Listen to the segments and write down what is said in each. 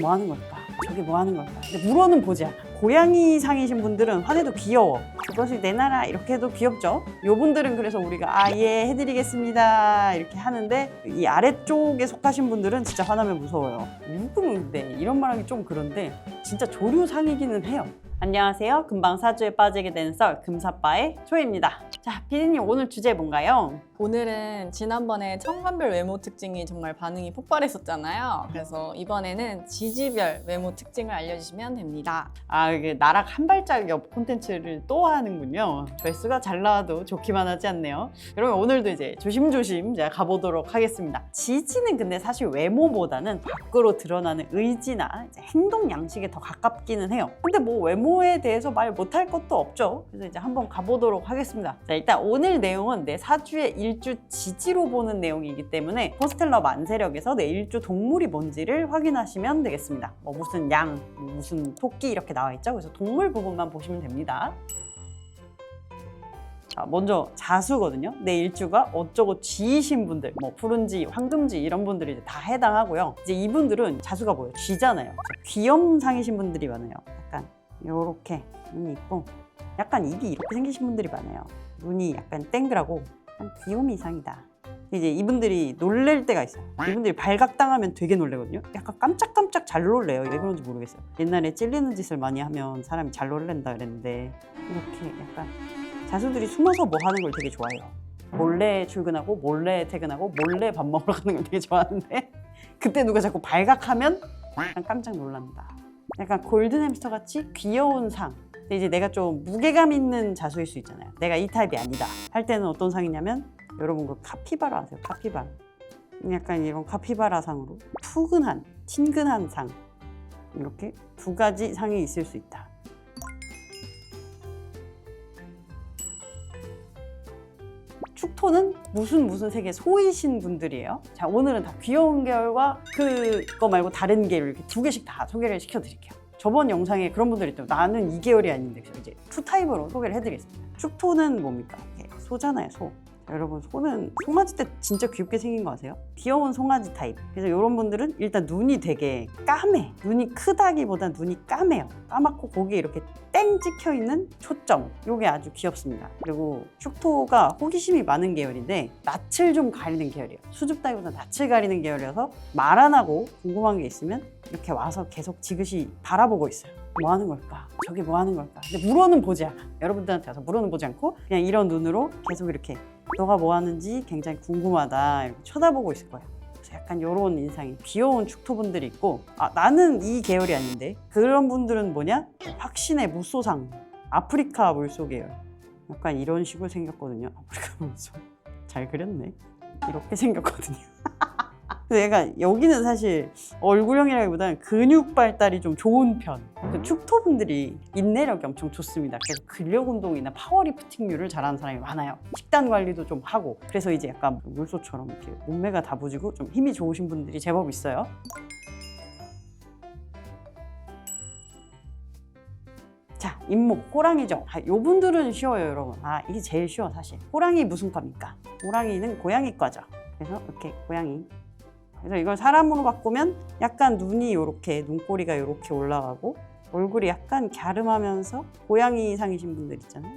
뭐 하는 걸까? 저게 뭐 하는 걸까? 근데 물어는 않아. 고양이 상이신 분들은 화내도 귀여워. 그것이 내 나라 이렇게 해도 귀엽죠? 요 분들은 그래서 우리가 아 예 해드리겠습니다 이렇게 하는데 이 아래쪽에 속하신 분들은 진짜 화나면 무서워요. 누구인데 이런 말하기 좀 그런데 진짜 조류 상이기는 해요. 안녕하세요. 금방 사주에 빠지게 된 썰 금사빠의 초입니다. 자, 피디님 오늘 주제 뭔가요? 오늘은 지난번에 청관별 외모 특징이 정말 반응이 폭발했었잖아요. 그래서 이번에는 지지별 외모 특징을 알려주시면 됩니다. 아, 이게 나락 한 발짝 옆 콘텐츠를 또 하는군요. 조회수가 잘 나와도 좋기만 하지 않네요. 그러면 오늘도 이제 조심조심 제가 가보도록 하겠습니다. 지지는 근데 사실 외모보다는 밖으로 드러나는 의지나 행동 양식에 더 가깝기는 해요. 근데 뭐 외모에 대해서 말 못할 것도 없죠. 그래서 이제 한번 가보도록 하겠습니다. 자, 일단 오늘 내용은 내 사주의 일주 지지로 보는 내용이기 때문에 포스텔러 만세력에서 내 일주 동물이 뭔지를 확인하시면 되겠습니다. 뭐 무슨 양, 뭐 무슨 토끼 이렇게 나와 있죠. 그래서 동물 부분만 보시면 됩니다. 자, 먼저 자수거든요. 내 일주가 어쩌고 쥐이신 분들, 뭐 푸른지, 황금지 이런 분들이 다 해당하고요. 이제 이분들은 자수가 뭐예요? 쥐잖아요. 귀염상이신 분들이 많아요. 약간 요렇게 눈이 있고 약간 입이 이렇게 생기신 분들이 많아요. 눈이 약간 땡그라고 약간 귀요미 이상이다. 이제 이분들이 놀랄 때가 있어요. 이분들이 발각당하면 되게 놀래거든요. 약간 깜짝깜짝 잘 놀래요. 왜 그런지 모르겠어요. 옛날에 찔리는 짓을 많이 하면 사람이 잘 놀랜다 그랬는데 이렇게 약간 자수들이 숨어서 뭐 하는 걸 되게 좋아해요. 몰래 출근하고 몰래 퇴근하고 몰래 밥 먹으러 가는 걸 되게 좋아하는데 그때 누가 자꾸 발각하면 깜짝 놀란다. 약간 골든 햄스터 같이 귀여운 상. 근데 이제 내가 좀 무게감 있는 자수일 수 있잖아요. 내가 이 타입이 아니다. 할 때는 어떤 상이냐면 여러분 그 카피바라 아세요? 카피바라. 약간 이런 카피바라 상으로 푸근한, 친근한 상. 이렇게 두 가지 상이 있을 수 있다. 축토는 무슨 무슨 색의 소이신 분들이에요. 자, 오늘은 다 귀여운 계열과 그거 말고 다른 계열 이렇게 두 개씩 다 소개를 시켜드릴게요. 저번 영상에 그런 분들이 있다고 나는 이 계열이 아닌데 그래서 이제 투 타입으로 소개를 해드리겠습니다. 축토는 뭡니까? 소잖아요, 소. 자, 여러분 소는 송아지 때 진짜 귀엽게 생긴 거 아세요? 귀여운 송아지 타입. 그래서 이런 분들은 일단 눈이 되게 까매. 눈이 크다기보다 눈이 까매요. 까맣고 거기에 이렇게 땡 찍혀 있는 초점. 요게 아주 귀엽습니다. 그리고 축토가 호기심이 많은 계열인데 낯을 좀 가리는 계열이에요. 수줍 따위보다 낯을 가리는 계열이어서 말 안 하고 궁금한 게 있으면 이렇게 와서 계속 지그시 바라보고 있어요. 뭐 하는 걸까? 저게 뭐 하는 걸까? 근데 물어는 보지 않아. 여러분들한테 와서 물어는 보지 않고 그냥 이런 눈으로 계속 이렇게 너가 뭐 하는지 굉장히 궁금하다 이렇게 쳐다보고 있을 거예요. 그래서 약간 이런 인상이 귀여운 축토분들이 있고 아 나는 이 계열이 아닌데 그런 분들은 뭐냐? 확신의 무소상 아프리카 물소 계열 약간 이런 식으로 생겼거든요. 아프리카 물소 잘 그렸네. 이렇게 생겼거든요. 근데 얘가 여기는 사실 얼굴형이라기보다는 근육 발달이 좀 좋은 편. 그 축토분들이 인내력이 엄청 좋습니다. 그래서 근력 운동이나 파워리프팅류를 잘하는 사람이 많아요. 식단 관리도 좀 하고. 그래서 이제 약간 물소처럼 이렇게 몸매가 다부지고 좀 힘이 좋으신 분들이 제법 있어요. 자, 잇목, 호랑이죠. 아, 요 분들은 쉬워요, 여러분. 아, 이게 제일 쉬워, 사실. 호랑이 무슨 과입니까? 호랑이는 고양이과죠. 그래서 이렇게 고양이. 그래서 이걸 사람으로 바꾸면 약간 눈이 이렇게 눈꼬리가 이렇게 올라가고 얼굴이 약간 갸름하면서 고양이 상이신 분들 있잖아요.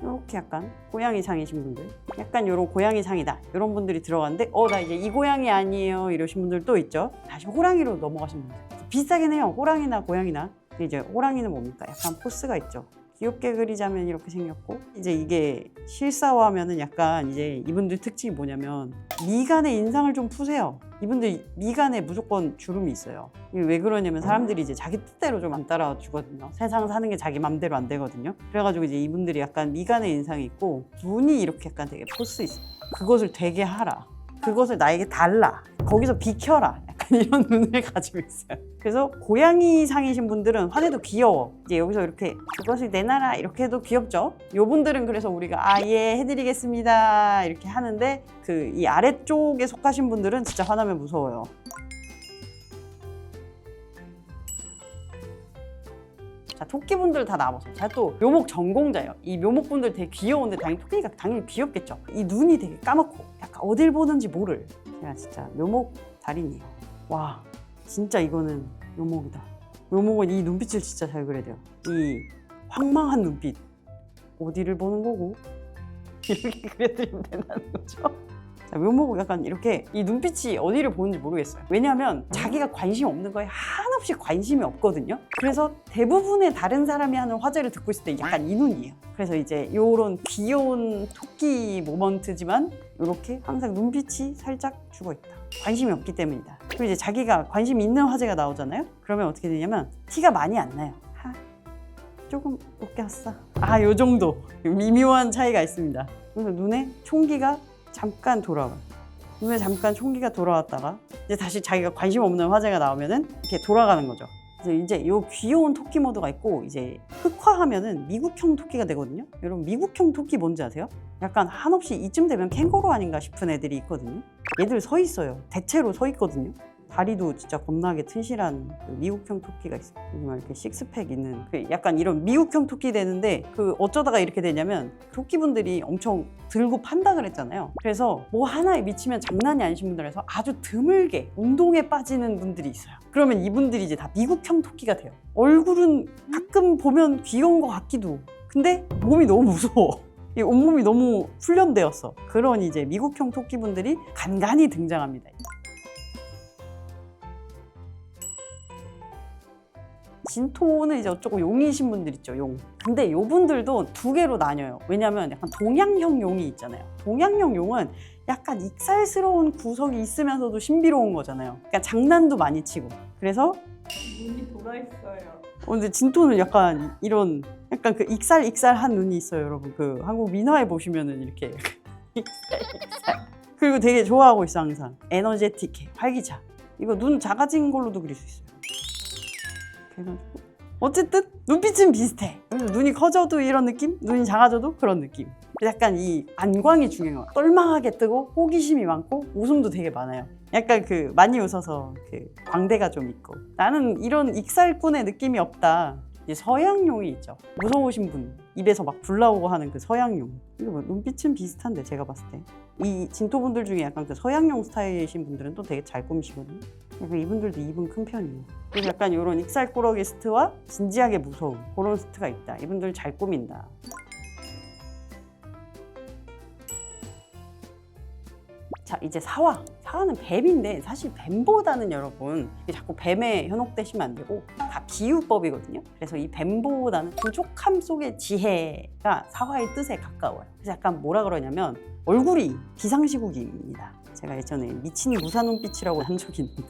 이렇게 약간 고양이 상이신 분들, 약간 이런 고양이 상이다. 이런 분들이 들어갔는데, 어, 나 이제 이 고양이 아니에요. 이러신 분들 또 있죠. 다시 호랑이로 넘어가신 분들. 비슷하긴 해요. 호랑이나 고양이나. 이제 호랑이는 뭡니까? 약간 포스가 있죠. 귀엽게 그리자면 이렇게 생겼고 이제 이게 실사화하면은 약간 이제 이분들 특징이 뭐냐면 미간에 인상을 좀 푸세요. 이분들 미간에 무조건 주름이 있어요. 이게 왜 그러냐면 사람들이 이제 자기 뜻대로 좀 안 따라 주거든요. 세상 사는 게 자기 맘대로 안 되거든요. 그래가지고 이제 이분들이 약간 미간에 인상이 있고 눈이 이렇게 약간 되게 포스 있어요. 그것을 되게 하라. 그것을 나에게 달라. 거기서 비켜라. 약간 이런 눈을 가지고 있어요. 그래서 고양이 상이신 분들은 화내도 귀여워. 이제 여기서 이렇게 그것이 내 나라 이렇게 해도 귀엽죠. 요 분들은 그래서 우리가 아예 해드리겠습니다 이렇게 하는데 그 이 아래쪽에 속하신 분들은 진짜 화나면 무서워요. 자 토끼분들 다 나와보세요. 제가 또 묘목 전공자예요. 이 묘목분들 되게 귀여운데 당연히 토끼가 당연히 귀엽겠죠. 이 눈이 되게 까맣고 약간 어딜 보는지 모를. 제가 진짜 묘목 달인이에요. 와 진짜 이거는 묘목이다. 묘목은 이 눈빛을 진짜 잘 그려야 돼요. 이 황망한 눈빛. 어디를 보는 거고? 이렇게 그려드리면 된다는 거죠. 자, 묘목은 약간 이렇게 이 눈빛이 어디를 보는지 모르겠어요. 왜냐하면 자기가 관심 없는 거에 한없이 관심이 없거든요. 그래서 대부분의 다른 사람이 하는 화제를 듣고 있을 때 약간 이 눈이에요. 그래서 이제 이런 귀여운 토끼 모먼트지만 이렇게 항상 눈빛이 살짝 죽어 있다. 관심이 없기 때문이다. 그리고 이제 자기가 관심 있는 화제가 나오잖아요. 그러면 어떻게 되냐면 티가 많이 안 나요. 하, 조금 웃겼어. 아, 요 정도 미묘한 차이가 있습니다. 그래서 눈에 총기가 잠깐 돌아와요. 눈에 잠깐 총기가 돌아왔다가 이제 다시 자기가 관심 없는 화제가 나오면은 이렇게 돌아가는 거죠. 그래서 이제 요 귀여운 토끼 모드가 있고 이제 흑화하면은 미국형 토끼가 되거든요. 여러분 미국형 토끼 뭔지 아세요? 약간 한없이 이쯤 되면 캥거루 아닌가 싶은 애들이 있거든요. 얘들 서 있어요. 대체로 서 있거든요. 다리도 진짜 겁나게 튼실한 그 미국형 토끼가 있어요. 정말 이렇게 식스팩 있는 그 약간 이런 미국형 토끼 되는데 그 어쩌다가 이렇게 되냐면 토끼분들이 엄청 들고 판다 그랬잖아요. 그래서 뭐 하나에 미치면 장난이 아니신 분들에서 아주 드물게 운동에 빠지는 분들이 있어요. 그러면 이분들이 이제 다 미국형 토끼가 돼요. 얼굴은 가끔 보면 귀여운 것 같기도. 근데 몸이 너무 무서워. 이 온몸이 너무 훈련되었어. 그런 이제 미국형 토끼분들이 간간히 등장합니다. 진토는 이제 어쩌고 용이신 분들 있죠, 용. 근데 요 분들도 두 개로 나뉘어요. 왜냐면 약간 동양형 용이 있잖아요. 동양형 용은 약간 익살스러운 구석이 있으면서도 신비로운 거잖아요. 그러니까 장난도 많이 치고. 그래서 눈이 돌아 있어요. 어, 근데 진토는 약간 이런 약간 그 익살익살한 눈이 있어요, 여러분. 그 한국 민화에 보시면은 이렇게. 그리고 되게 좋아하고 있어 항상. 에너제틱해, 활기차. 이거 눈 작아진 걸로도 그릴 수 있어요. 그래가지고 어쨌든 눈빛은 비슷해. 눈이 커져도 이런 느낌, 눈이 작아져도 그런 느낌. 약간 이 안광이 중요해요. 똘망하게 뜨고 호기심이 많고 웃음도 되게 많아요. 약간 그 많이 웃어서 그 광대가 좀 있고 나는 이런 익살꾼의 느낌이 없다. 이제 서양용이 있죠. 무서우신 분 입에서 막 불 나오고 하는 그 서양용. 이거 뭐 눈빛은 비슷한데 제가 봤을 때. 이 진토분들 중에 약간 그 서양용 스타일이신 분들은 또 되게 잘 꾸미시거든요. 약간 이분들도 입은 큰 편이에요. 그리고 약간 이런 익살꾸러기 스트와 진지하게 무서움 그런 스트가 있다. 이분들 잘 꾸민다. 자 이제 사화 사화는 뱀인데 사실 뱀보다는 여러분 자꾸 뱀에 현혹되시면 안 되고 다 비유법이거든요. 그래서 이 뱀보다는 부족함 속의 지혜가 사화의 뜻에 가까워요. 그래서 약간 뭐라 그러냐면 얼굴이 비상시국입니다. 제가 예전에 미친 무사 눈빛이라고 한 적이 있는데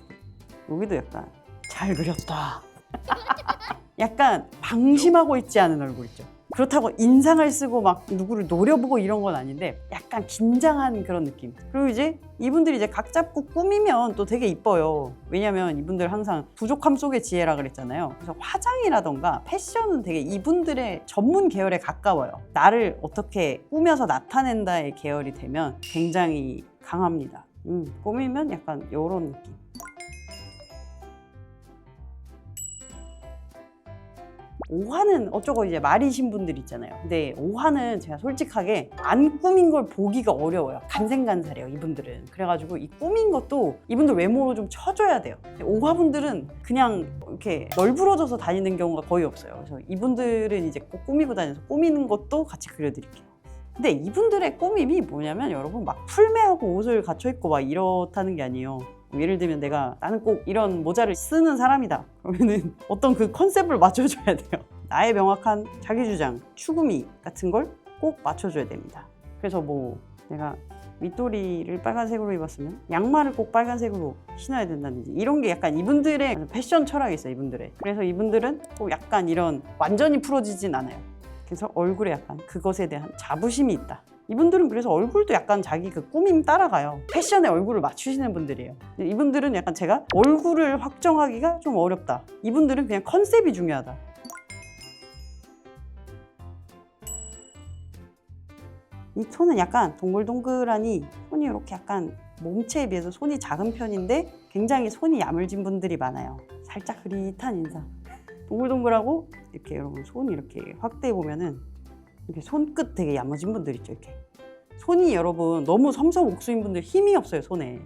여기도 약간 잘 그렸다. 약간 방심하고 있지 않은 얼굴 있죠 그렇다고 인상을 쓰고 막 누구를 노려보고 이런 건 아닌데 약간 긴장한 그런 느낌. 그리고 이제 이분들이 이제 각 잡고 꾸미면 또 되게 이뻐요. 왜냐면 이분들 항상 부족함 속의 지혜라 그랬잖아요. 그래서 화장이라던가 패션은 되게 이분들의 전문 계열에 가까워요. 나를 어떻게 꾸며서 나타낸다의 계열이 되면 굉장히 강합니다. 음, 꾸미면 약간 이런 느낌. 오화는 어쩌고 이제 말이신 분들 있잖아요. 근데 오화는 제가 솔직하게 안 꾸민 걸 보기가 어려워요. 간생간살해요, 이분들은. 그래가지고 이 꾸민 것도 이분들 외모로 좀 쳐줘야 돼요. 오화분들은 그냥 이렇게 널브러져서 다니는 경우가 거의 없어요. 그래서 이분들은 이제 꼭 꾸미고 다녀서 꾸미는 것도 같이 그려드릴게요. 근데 이분들의 꾸밈이 뭐냐면 여러분 막 풀매하고 옷을 갖춰 입고 막 이렇다는 게 아니에요. 예를 들면 내가 나는 꼭 이런 모자를 쓰는 사람이다. 그러면은 어떤 그 컨셉을 맞춰줘야 돼요. 나의 명확한 자기 주장, 추구미 같은 걸 꼭 맞춰줘야 됩니다. 그래서 뭐 내가 윗도리를 빨간색으로 입었으면 양말을 꼭 빨간색으로 신어야 된다든지 이런 게 약간 이분들의 패션 철학이 있어요. 이분들의. 그래서 이분들은 꼭 약간 이런 완전히 풀어지진 않아요. 그래서 얼굴에 약간 그것에 대한 자부심이 있다. 이분들은 그래서 얼굴도 약간 자기 그 꾸밈 따라가요. 패션에 얼굴을 맞추시는 분들이에요. 이분들은 약간 제가 얼굴을 확정하기가 좀 어렵다. 이분들은 그냥 컨셉이 중요하다. 이 손은 약간 동글동글하니 손이 이렇게 약간 몸체에 비해서 손이 작은 편인데 굉장히 손이 야물진 분들이 많아요. 살짝 흐릿한 인상. 동글동글하고 이렇게 여러분 손이 이렇게 확대해 보면은 이렇게 손끝 되게 야무진 분들 있죠 이렇게 손이 여러분 너무 섬섬 옥수인 분들 힘이 없어요 손에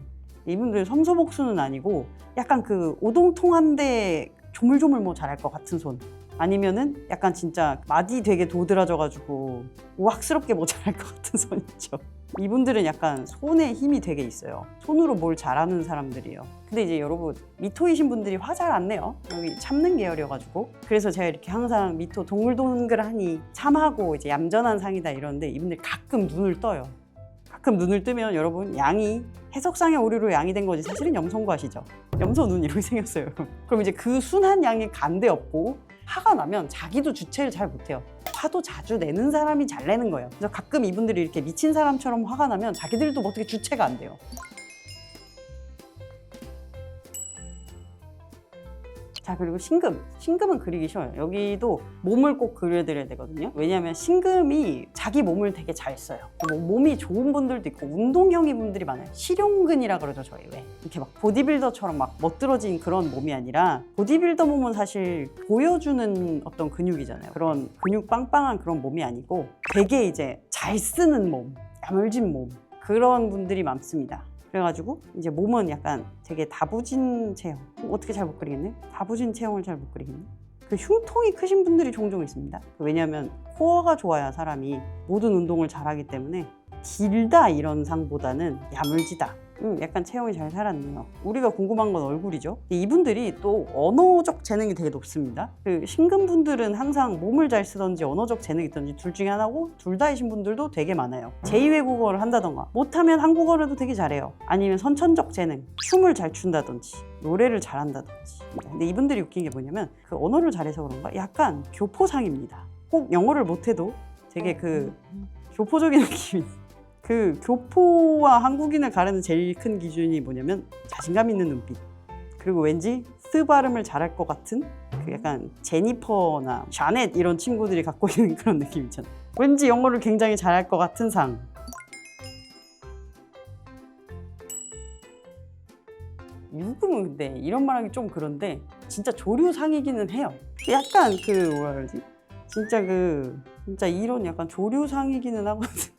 이분들 섬소복수는 아니고 약간 그 오동통한데 조물조물 뭐 잘할 것 같은 손. 아니면은 약간 진짜 마디 되게 도드라져가지고 우악스럽게 뭐 잘할 것 같은 손 있죠. 이분들은 약간 손에 힘이 되게 있어요. 손으로 뭘 잘하는 사람들이에요. 근데 이제 여러분 미토이신 분들이 화 잘 안 내요. 여기 참는 계열이어가지고 그래서 제가 이렇게 항상 미토 동글동글하니 참하고 이제 얌전한 상이다 이러는데 이분들 가끔 눈을 떠요. 가끔 눈을 뜨면 여러분 양이 해석상의 오류로 양이 된 거지 사실은 염소과시죠. 염소 눈 이렇게 생겼어요. 그럼 이제 그 순한 양이 간데 없고 화가 나면 자기도 주체를 잘 못해요. 화도 자주 내는 사람이 잘 내는 거예요. 그래서 가끔 이분들이 이렇게 미친 사람처럼 화가 나면 자기들도 어떻게 주체가 안 돼요. 자 그리고 신금. 신금은 그리기 쉬워요. 여기도 몸을 꼭 그려드려야 되거든요. 왜냐하면 신금이 자기 몸을 되게 잘 써요. 뭐 몸이 좋은 분들도 있고 운동형인 분들이 많아요. 실용근이라 그러죠 저희 왜. 이렇게 막 보디빌더처럼 막 멋들어진 그런 몸이 아니라 보디빌더 몸은 사실 보여주는 어떤 근육이잖아요. 그런 근육 빵빵한 그런 몸이 아니고 되게 이제 잘 쓰는 몸 야물진 몸 그런 분들이 많습니다 그래가지고 이제 몸은 약간 되게 다부진 체형. 어떻게 잘 못 그리겠네? 다부진 체형을 잘 못 그리겠네. 그 흉통이 크신 분들이 종종 있습니다. 왜냐하면 코어가 좋아야 사람이 모든 운동을 잘하기 때문에 길다 이런 상보다는 야물지다 음, 약간 체형이 잘 살았네요. 우리가 궁금한 건 얼굴이죠. 이분들이 또 언어적 재능이 되게 높습니다. 그 신금 분들은 항상 몸을 잘 쓰던지 언어적 재능이 있던지 둘 중에 하나고 둘 다이신 분들도 되게 많아요. 제2외국어를 한다던가 못하면 한국어라도 되게 잘해요. 아니면 선천적 재능, 춤을 잘 춘다든지 노래를 잘한다든지. 근데 이분들이 웃긴 게 뭐냐면 그 언어를 잘해서 그런가 약간 교포상입니다. 꼭 영어를 못해도 되게 그 교포적인 느낌이 그 교포와 한국인을 가르는 제일 큰 기준이 뭐냐면 자신감 있는 눈빛. 그리고 왠지 스 발음을 잘할 것 같은 그 약간 제니퍼나 샤넷 이런 친구들이 갖고 있는 그런 느낌 있잖아요 왠지 영어를 굉장히 잘할 것 같은 상. 유금은 근데 이런 말하기 좀 그런데 진짜 조류상이기는 해요. 약간 그 뭐라 그러지? 진짜 그 진짜 이런 약간 조류상이기는 하거든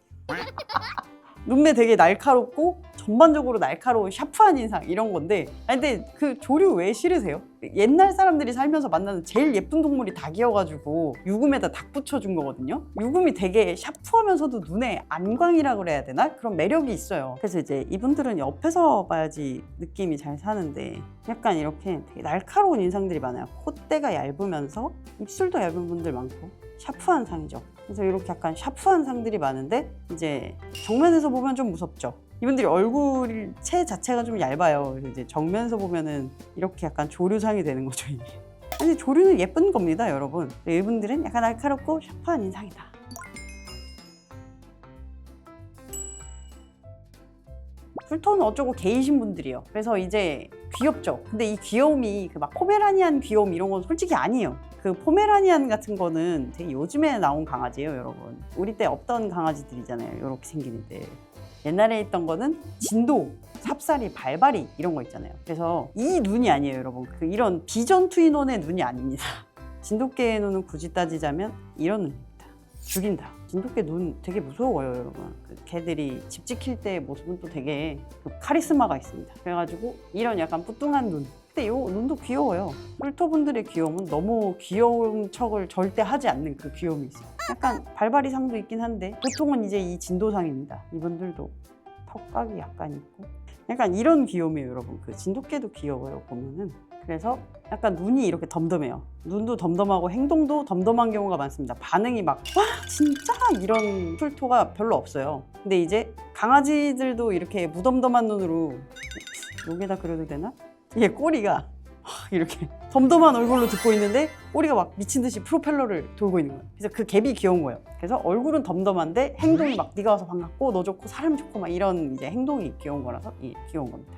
눈매 되게 날카롭고 전반적으로 날카로운 샤프한 인상 이런 건데 아니 근데 그 조류 왜 싫으세요? 옛날 사람들이 살면서 만나는 제일 예쁜 동물이 닭이어가지고 유금에다 닭 붙여준 거거든요 유금이 되게 샤프하면서도 눈에 안광이라 그래야 되나? 그런 매력이 있어요 그래서 이제 이분들은 옆에서 봐야지 느낌이 잘 사는데 약간 이렇게 되게 날카로운 인상들이 많아요 콧대가 얇으면서 입술도 얇은 분들 많고 샤프한 상이죠 그래서 이렇게 약간 샤프한 상들이 많은데 이제 정면에서 보면 좀 무섭죠. 이분들이 얼굴 체 자체가 좀 얇아요. 이제 정면에서 보면은 이렇게 약간 조류상이 되는 거죠. 이게. 아니 조류는 예쁜 겁니다, 여러분. 이분들은 약간 날카롭고 샤프한 인상이다. 풀톤은 어쩌고 게이신 분들이요. 그래서 이제 귀엽죠. 근데 이 귀여움이 그 막 포메라니안 귀여움 이런 건 솔직히 아니에요. 그 포메라니안 같은 거는 되게 요즘에 나온 강아지예요, 여러분. 우리 때 없던 강아지들이잖아요. 이렇게 생기는데. 옛날에 있던 거는 진도, 삽살이, 발발이 이런 거 있잖아요. 그래서 이 눈이 아니에요, 여러분. 그 이런 비전투 인원의 눈이 아닙니다. 진돗개의 눈은 굳이 따지자면 이런 눈입니다. 죽인다. 진돗개 눈 되게 무서워요, 여러분. 그 개들이 집 지킬 때의 모습은 또 되게 그 카리스마가 있습니다. 그래가지고 이런 약간 뿌뚱한 눈. 근데 요 눈도 귀여워요. 뿔토분들의 귀여움은 너무 귀여운 척을 절대 하지 않는 그 귀여움이 있어요. 약간 발발이 상도 있긴 한데 보통은 이제 이 진도상입니다. 이분들도 턱각이 약간 있고 약간 이런 귀여움이에요, 여러분. 그 진돗개도 귀여워요, 보면은. 그래서 약간 눈이 이렇게 덤덤해요. 눈도 덤덤하고 행동도 덤덤한 경우가 많습니다. 반응이 막, 와, 진짜? 이런 풀토가 별로 없어요. 근데 이제 강아지들도 이렇게 무덤덤한 눈으로, 여기다 그려도 되나? 이게 꼬리가 이렇게 덤덤한 얼굴로 듣고 있는데 꼬리가 막 미친 듯이 프로펠러를 돌고 있는 거예요. 그래서 그 갭이 귀여운 거예요. 그래서 얼굴은 덤덤한데 행동이 막 네가 와서 반갑고 너 좋고 사람 좋고 막 이런 이제 행동이 귀여운 거라서 이 귀여운 겁니다.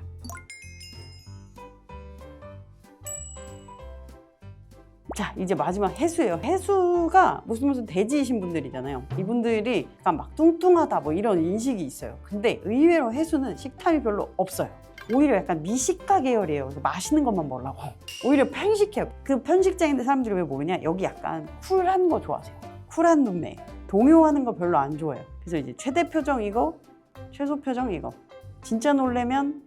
자 이제 마지막 해수예요. 해수가 무슨 무슨 돼지이신 분들이잖아요. 이분들이 약간 막 뚱뚱하다 뭐 이런 인식이 있어요. 근데 의외로 해수는 식탐이 별로 없어요. 오히려 약간 미식가 계열이에요. 그래서 맛있는 것만 먹으려고. 오히려 편식해요. 그 편식장인데 사람들이 왜 모르냐? 여기 약간 쿨한 거 좋아하세요. 쿨한 눈매. 동요하는 거 별로 안 좋아해요. 그래서 이제 최대 표정 이거, 최소 표정 이거. 진짜 놀래면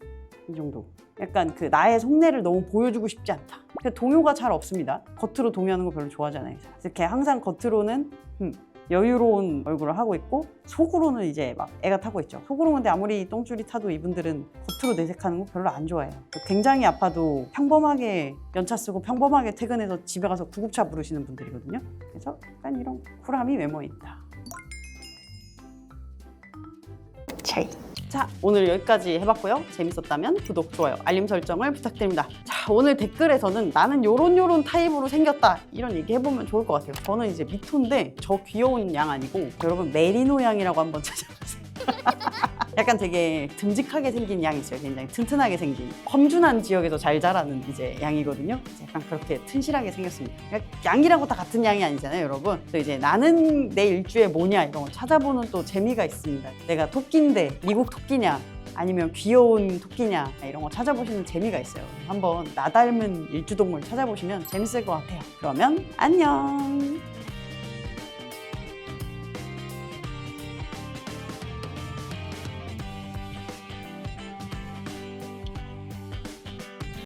이 정도. 약간 그 나의 속내를 너무 보여주고 싶지 않다. 그 동요가 잘 없습니다. 겉으로 동요하는 거 별로 좋아하잖아요. 이렇게 항상 겉으로는 음, 여유로운 얼굴을 하고 있고 속으로는 이제 막 애가 타고 있죠. 속으로 근데 아무리 똥줄이 타도 이분들은 겉으로 내색하는 거 별로 안 좋아해요. 굉장히 아파도 평범하게 연차 쓰고 평범하게 퇴근해서 집에 가서 구급차 부르시는 분들이거든요. 그래서 약간 이런 쿨함이 외모에 있다. 차이. 자, 오늘 여기까지 해봤고요. 재밌었다면 구독, 좋아요, 알림 설정을 부탁드립니다. 자, 오늘 댓글에서는 나는 요런 요런 타입으로 생겼다. 이런 얘기 해보면 좋을 것 같아요. 저는 이제 미토인데 저 귀여운 양 아니고 여러분 메리노 양이라고 한번 찾아보세요. 약간 되게 듬직하게 생긴 양이 있어요. 굉장히 튼튼하게 생긴 험준한 지역에서 잘 자라는 이제 양이거든요. 약간 그렇게 튼실하게 생겼습니다. 그러니까 양이라고 다 같은 양이 아니잖아요, 여러분. 또 이제 나는 내 일주에 뭐냐 이런 걸 찾아보는 또 재미가 있습니다. 내가 토끼인데 미국 토끼냐 아니면 귀여운 토끼냐 이런 거 찾아보시는 재미가 있어요. 한번 나 닮은 일주동물 찾아보시면 재밌을 것 같아요. 그러면 안녕.